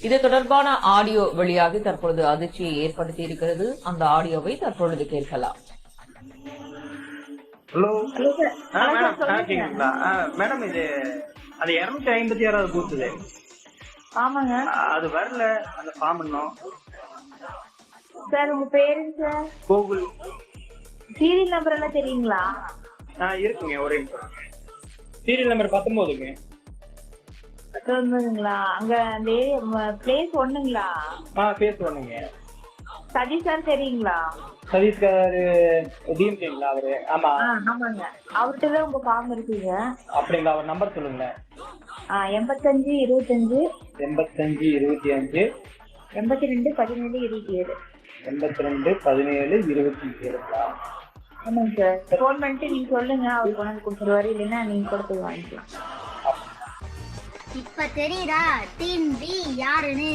இது தொடர்பான ஆடியோ வெளியாகி தற்பொழுது அதிர்ச்சியை ஏற்படுத்தி இருக்கிறது அந்த ஆடியோவை தற்பொழுது கேட்கலாம். ஹலோ. மேடம் இது அது இரநூத்தி ஐம்பத்தி ஆறாவது பூத் இது ஆமாங்க அது வரல. அந்த ஃபார்ம் இன்னும். சார் உங்க பேருங்க சார்? கூகுள் சீரியல் நம்பர் எல்லாம் தெரியுங்களா? ஆ இருக்குங்க ஒரே சீரியல் நம்பர் பத்தொம்போதுங்க சொல்லுங்களா அங்க அந்த பிளேஸ் ஒண்ணுங்களா? ஆ பேஸ் பண்ணுங்க சதீஷ் சார் தெரியுங்களா? சதீஷ்கார் டிஎம்கேங்களா அவரு? ஆமா. ஆமாங்க. அவர்கிட்ட தான் உங்க ஃபார்ம் இருக்குங்க. அப்படிங்களா? அவர் நம்பர் சொல்லுங்களேன். எண்பத்தஞ்சு இருபத்தஞ்சு. எண்பத்தஞ்சு இருபத்தி அஞ்சு எண்பத்தி ரெண்டு பதினேழு இருபத்தி ஏழு எண்பத்தி ரெண்டு பதினேழு இருபத்தி ஏழுங்களா ஆமாங்க சார் ஃபோன் பண்ணிட்டு நீங்க சொல்லுங்க. அவர் கொண்டாந்து கொடுத்துருவாரு. இல்லைன்னா நீங்க கொடுத்து வாங்கிக்கலாம். இப்ப தெரியுதா? டீம் பி யாருன்னு?